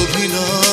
অভিনয়।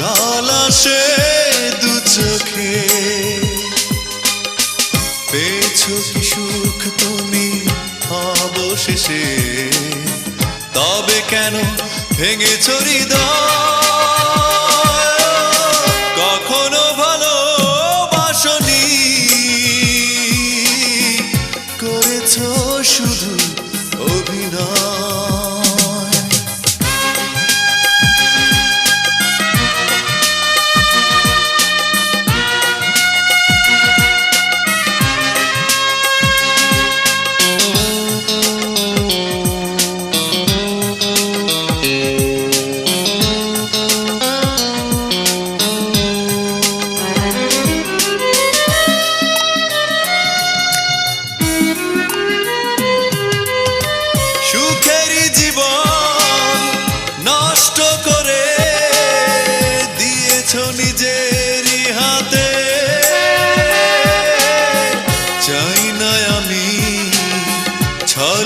জল আসে দু চোখে। পেয়েছ কি সুখ তুমি অবশেষে? তবে কেন ভেঙে চড়ি কখনো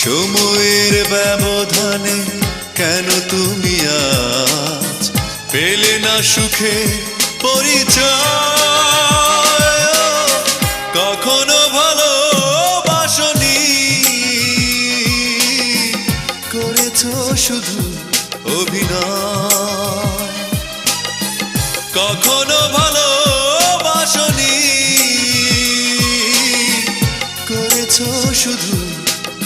সময়ের ব্যবধানে কেন তুমি আজ পেলে না সুখে পরিচয়? কখনো ভালো বাসনি করেছ শুধু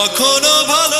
কখনো ভালো